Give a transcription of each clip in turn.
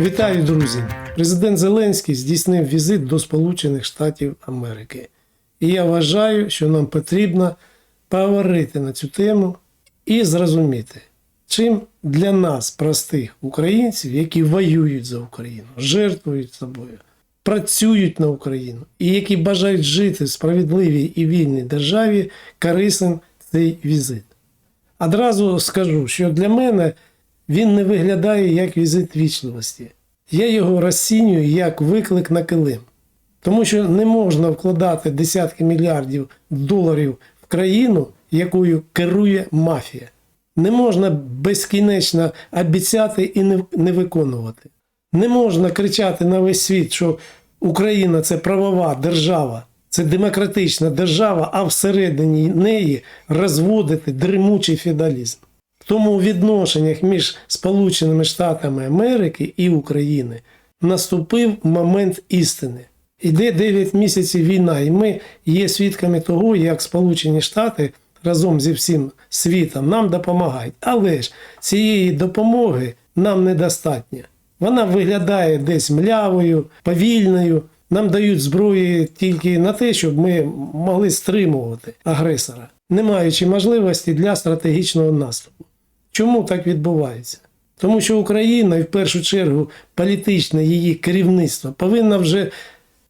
Вітаю, друзі! Президент Зеленський здійснив візит до Сполучених Штатів Америки. І я вважаю, що нам потрібно поговорити на цю тему і зрозуміти, чим для нас, простих українців, які воюють за Україну, жертвують собою, працюють на Україну і які бажають жити в справедливій і вільній державі, корисним цей візит. Одразу скажу, що для мене він не виглядає як візит вічливості. Я його розцінюю як виклик на килим. Тому що не можна вкладати десятки мільярдів доларів в країну, якою керує мафія. Не можна безкінечно обіцяти і не, виконувати. Не можна кричати на весь світ, що Україна це правова держава, це демократична держава, а всередині неї розводити дремучий феодалізм. Тому у відношеннях між Сполученими Штатами Америки і України наступив момент істини. Іде 9 місяців війна, і ми є свідками того, як Сполучені Штати разом зі всім світом нам допомагають. Але ж цієї допомоги нам недостатньо. Вона виглядає десь млявою, повільною. Нам дають зброї тільки на те, щоб ми могли стримувати агресора, не маючи можливості для стратегічного наступу. Чому так відбувається? Тому що Україна, і в першу чергу політичне її керівництво, повинна вже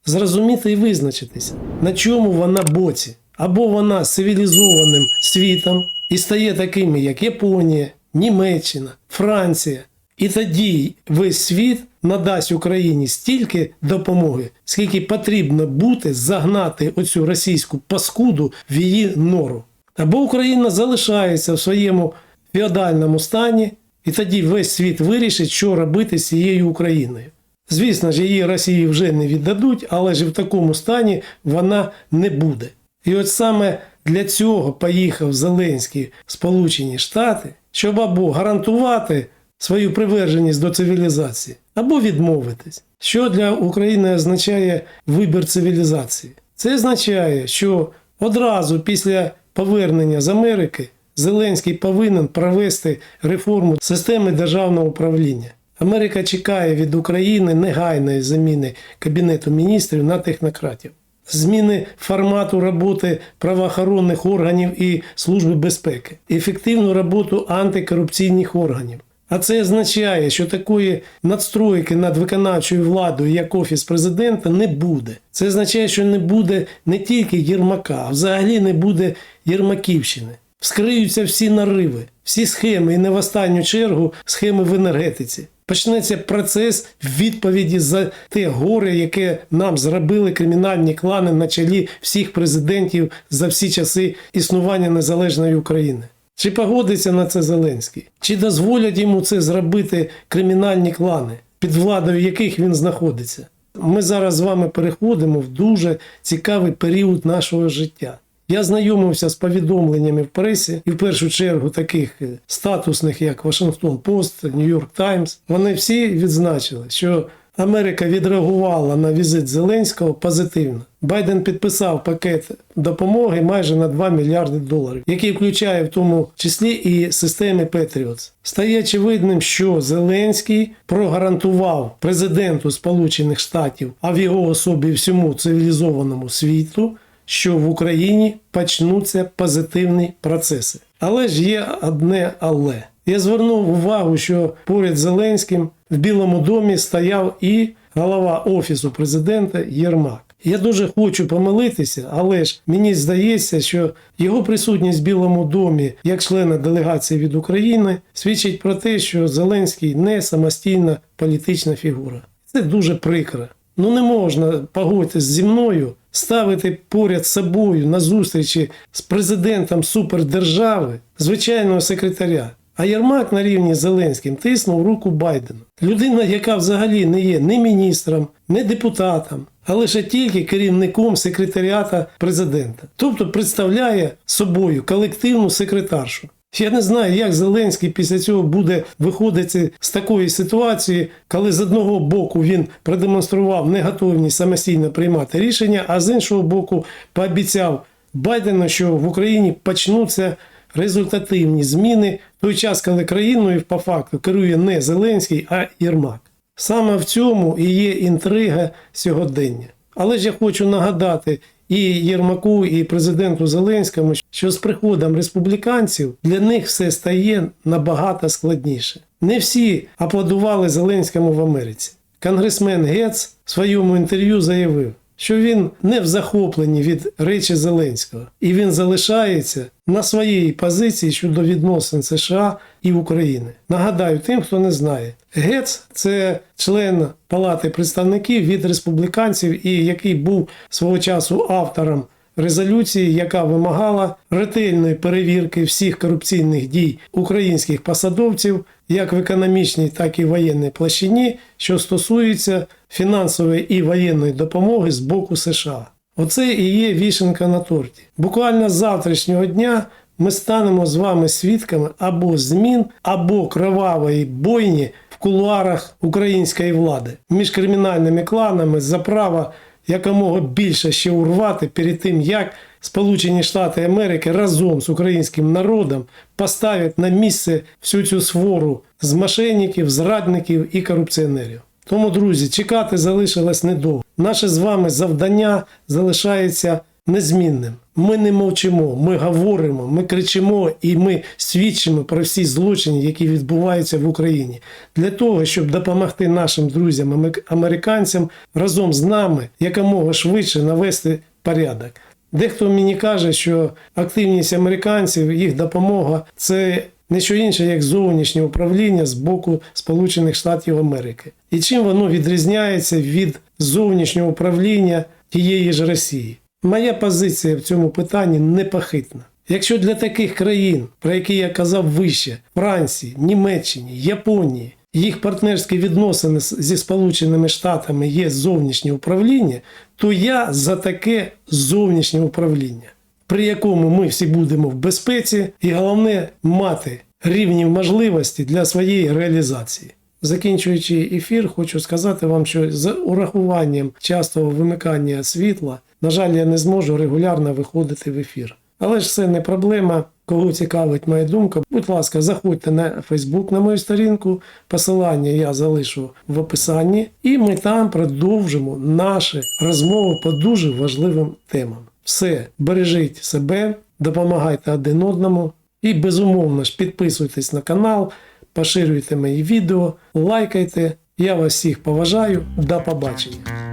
зрозуміти і визначитися, на чому вона боці. Або вона з цивілізованим світом і стає такими, як Японія, Німеччина, Франція. І тоді весь світ надасть Україні стільки допомоги, скільки потрібно бути загнати оцю російську паскуду в її нору. Або Україна залишається в своєму феодальному стані, і тоді весь світ вирішить, що робити з цією Україною. Звісно ж, її Росії вже не віддадуть, але ж в такому стані вона не буде. І от саме для цього поїхав Зеленський в Сполучені Штати, щоб або гарантувати свою приверженість до цивілізації, або відмовитись. Що для України означає вибір цивілізації? Це означає, що одразу після повернення з Америки Зеленський повинен провести реформу системи державного управління. Америка чекає від України негайної заміни Кабінету міністрів на технократів, зміни формату роботи правоохоронних органів і Служби безпеки, ефективну роботу антикорупційних органів. А це означає, що такої надстройки над виконавчою владою, як офіс президента, не буде. Це означає, що не буде не тільки Єрмака, а взагалі не буде Єрмаківщини. Вскриються всі нариви, всі схеми, і не в останню чергу схеми в енергетиці. Почнеться процес відповіді за те горе, яке нам зробили кримінальні клани на чолі всіх президентів за всі часи існування незалежної України. Чи погодиться на це Зеленський? Чи дозволять йому це зробити кримінальні клани, під владою яких він знаходиться? Ми зараз з вами переходимо в дуже цікавий період нашого життя. Я знайомився з повідомленнями в пресі, і в першу чергу таких е, статусних, як Вашингтон Пост, Нью-Йорк Таймс. Вони всі відзначили, що Америка відреагувала на візит Зеленського позитивно. Байден підписав пакет допомоги майже на 2 мільярди доларів, який включає в тому числі і системи Patriots. Стає очевидним, що Зеленський прогарантував президенту Сполучених Штатів, а в його особі всьому цивілізованому світу що в Україні почнуться позитивні процеси. Але ж є одне але. Я звернув увагу, що поряд Зеленським в Білому домі стояв і голова Офісу президента Єрмак. Я дуже хочу помилитися, але ж мені здається, що його присутність в Білому домі як члена делегації від України свідчить про те, що Зеленський не самостійна політична фігура. Це дуже прикро. Ну не можна погодитись зі мною ставити поряд собою на зустрічі з президентом супердержави звичайного секретаря. А Єрмак на рівні з Зеленським тиснув руку Байдену. Людина, яка взагалі не є ні міністром, ні депутатом, а лише тільки керівником секретаріата президента. Тобто представляє собою колективну секретаршу. Я не знаю, як Зеленський після цього буде виходити з такої ситуації, коли з одного боку він продемонстрував неготовність самостійно приймати рішення, а з іншого боку пообіцяв Байдену, що в Україні почнуться результативні зміни в той час, коли країною по факту керує не Зеленський, а Єрмак. Саме в цьому і є інтрига сьогодення. Але ж я хочу нагадати і Єрмаку, і президенту Зеленському, що з приходом республіканців для них все стає набагато складніше. Не всі аплодували Зеленському в Америці. Конгресмен Гец в своєму інтерв'ю заявив, що він не в захопленні від речі Зеленського, і він залишається на своїй позиції щодо відносин США і України. Нагадаю тим, хто не знає, Гец це член Палати представників від республіканців, і який був свого часу автором резолюції, яка вимагала ретельної перевірки всіх корупційних дій українських посадовців, як в економічній, так і воєнній площині, що стосується фінансової і воєнної допомоги з боку США. Оце і є вішенка на торті. Буквально з завтрашнього дня ми станемо з вами свідками або змін, або кровавої бойні в кулуарах української влади між кримінальними кланами за право якомога більше ще урвати перед тим, як Сполучені Штати Америки разом з українським народом поставлять на місце всю цю свору з мошенників, зрадників і корупціонерів. Тому, друзі, чекати залишилось недовго. Наше з вами завдання залишається незмінним. Ми не мовчимо, ми говоримо, ми кричимо і ми свідчимо про всі злочини, які відбуваються в Україні, для того, щоб допомогти нашим друзям американцям разом з нами якомога швидше навести порядок. Дехто мені каже, що активність американців, їх допомога це не що інше, як зовнішнє управління з боку Сполучених Штатів Америки. І чим воно відрізняється від зовнішнього управління тієї ж Росії? Моя позиція в цьому питанні непохитна. Якщо для таких країн, про які я казав вище, Франції, Німеччині, Японії, їх партнерські відносини зі Сполученими Штатами є зовнішнє управління, то я за таке зовнішнє управління, при якому ми всі будемо в безпеці, і головне мати рівні можливості для своєї реалізації. Закінчуючи ефір, хочу сказати вам, що з урахуванням частого вимикання світла, на жаль, я не зможу регулярно виходити в ефір. Але ж це не проблема. Кого цікавить моя думка, будь ласка, заходьте на Фейсбук на мою сторінку. Посилання я залишу в описанні, і ми там продовжимо наші розмови по дуже важливим темам. Все, бережіть себе, допомагайте один одному і безумовно ж підписуйтесь на канал, поширюйте мої відео, лайкайте. Я вас всіх поважаю. До побачення.